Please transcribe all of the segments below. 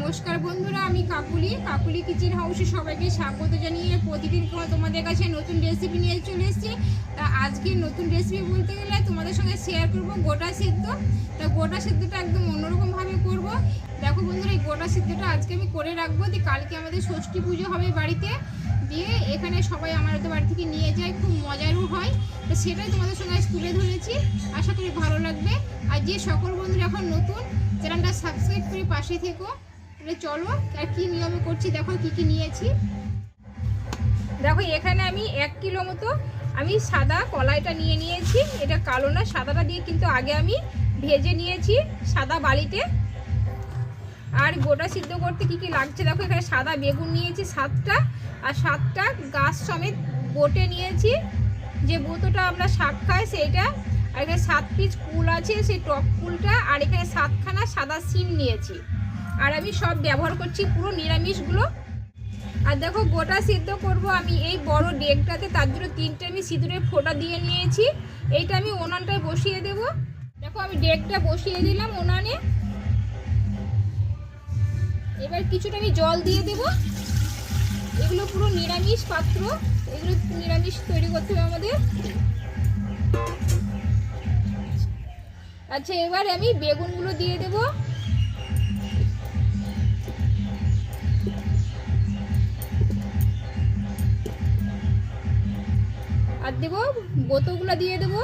নমস্কার বন্ধুরা, আমি কাকুলি। কাকুলি কিচেন হাউসে সবাইকে স্বাগত জানিয়ে প্রতিদিন তোমাদের কাছে নতুন রেসিপি নিয়ে চলে এসেছি। তা আজকে নতুন রেসিপি বলতে গেলে তোমাদের সঙ্গে শেয়ার করব গোটা সিদ্ধ। তা গোটা সিদ্ধটা একদম অন্যরকমভাবে করব। দেখো বন্ধুরা, এই গোটা সিদ্ধটা আজকে আমি করে রাখব। দিয়ে কালকে আমাদের ষষ্ঠী পুজো হবে বাড়িতে। দিয়ে এখানে সবাই আমার আমাদের বাড়ি থেকে নিয়ে যায়, খুব মজারও হয়। তো সেটাই তোমাদের সঙ্গে আজ তুলে ধরেছি। আশা করি ভালো লাগবে। আর যে সকল বন্ধুরা এখন নতুন, চ্যানেলটা সাবস্ক্রাইব করে পাশে থেকো। তাহলে চলো, আর কী নিয়মে করছি? দেখো কি কি নিয়েছি। দেখো, এখানে আমি এক কিলো মতো আমি সাদা কলাইটা নিয়ে নিয়েছি। এটা কালো না, সাদাটা দিয়ে কিন্তু আগে আমি ভেজে নিয়েছি সাদা বালিতে আর গোটা সিদ্ধ করতে কি কি লাগছে? দেখো, এখানে সাদা বেগুন নিয়েছি সাতটা, আর সাতটা গাছ সমেত বটে নিয়েছি। যে বোতোটা আমরা শাক খাই সেইটা, আর এখানে সাত পিস কুল আছে, সেই টক কুলটা, আর এখানে সাতখানা সাদা সিম নিয়েছি। আর আমি সব ব্যবহার করছি, পুরো নিরামিষগুলো। আর দেখো, গোটা সিদ্ধ করব আমি এই বড় ডেকটাতে, তার জন্য তিনটে আমি সিঁদুরের ফোঁটা দিয়ে নিয়েছি। এইটা আমি ওনানটায় বসিয়ে দেব। দেখো, আমি ডেকটা বসিয়ে দিলাম ওনানে। এবার কিছুটা আমি জল দিয়ে দেব। এগুলো পুরো নিরামিষ পাত্র। এগুলো নিরামিষ তৈরি করতে হবে আমাদের। আচ্ছা এবার আমি বেগুনগুলো দিয়ে দেব। আর দেব বোতলগুলো দিয়ে দেব।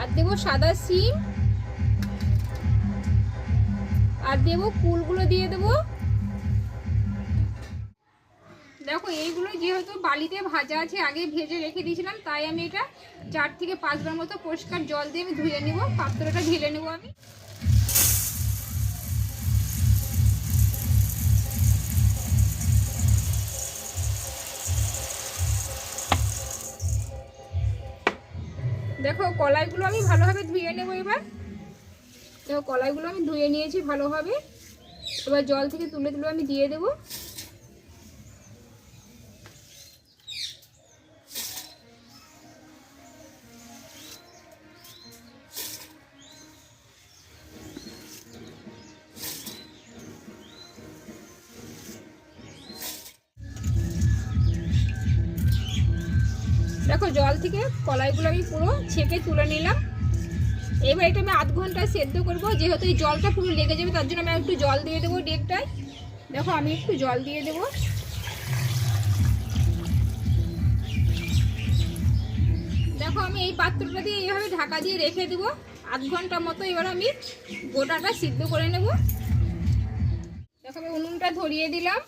আর দেব সাদা সিম। আর দেব কুলগুলো দিয়ে দেব। দেখো, এইগুলো যেহেতু বালিতে ভাজা আছে, আগে ভেজে রেখে দিয়েছিলাম, তাই আমি এটা চার থেকে পাঁচবার মতো পরিষ্কার জল দিয়ে আমি ধুয়ে নেব। পাত্রটা ঢেলে নেব আমি। দেখো, কলাইগুলো আমি ভালোভাবে ধুয়ে নেব এবার। দেখো, কলাইগুলো আমি ধুয়ে নিয়েছি ভালোভাবে। এবার জল থেকে তুলে তুলে আমি দিয়ে দেবো। দেখো, জল থেকে কলাইগুলো আমি পুরো ছেঁকে তুলে নিলাম। এবার এটা আমি আধ ঘণ্টা সেদ্ধ করব, যেহেতু এই জলটা পুরো লেগে যাবে, তার জন্য আমি একটু জল দিয়ে দেবো ডেকটায়। দেখো, আমি একটু জল দিয়ে দেবো। দেখো, আমি এই পাত্রটা দিয়ে এইভাবে ঢাকা দিয়ে রেখে দেবো। আধ ঘণ্টা মতো এবার আমি গোটাটা সিদ্ধ করে নেব। দেখো, আমি উনুনটা ধরিয়ে দিলাম।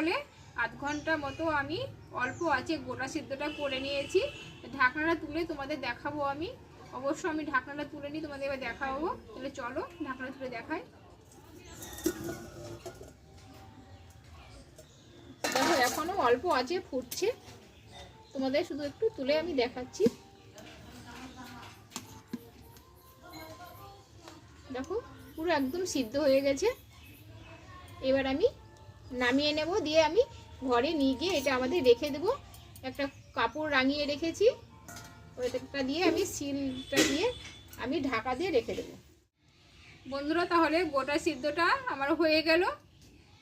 তাহলে আধ ঘণ্টা মতো আমি অল্প আছে গোটা সিদ্ধটা করে নিয়েছি। ঢাকনাটা তুলে তোমাদের দেখাবো আমি। অবশ্য আমি ঢাকনাটা তুলে নিই, তোমাদের এবার দেখাবো। তাহলে চলো ঢাকনাটা তুলে দেখাই। দেখো, এখনও অল্প আছে, ফুটছে। তোমাদের শুধু একটু তুলে আমি দেখাচ্ছি। দেখো, পুরো একদম সিদ্ধ হয়ে গেছে। এবার আমি নামিয়ে নেব, দিয়ে আমি ঘরে নিয়ে গিয়ে এটা আমাদের রেখে দেব। একটা কাপড় রাঙিয়ে রেখেছি। ওইটা দিয়ে আমি সিলটা দিয়ে আমি ঢাকা দিয়ে রেখে দেবো। বন্ধুরা, তাহলে গোটা সিদ্ধটা আমার হয়ে গেল।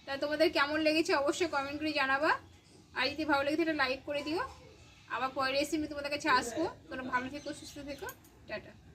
তা তোমাদের কেমন লেগেছে অবশ্যই কমেন্ট করে জানাবা। আর যদি ভালো লেগেছে থাকে লাইক করে দিও। আবার পরের রেসিপি তোমাদের কাছে আসব। তোমরা ভালো থেকো, সুস্থ থেকো। টাটা।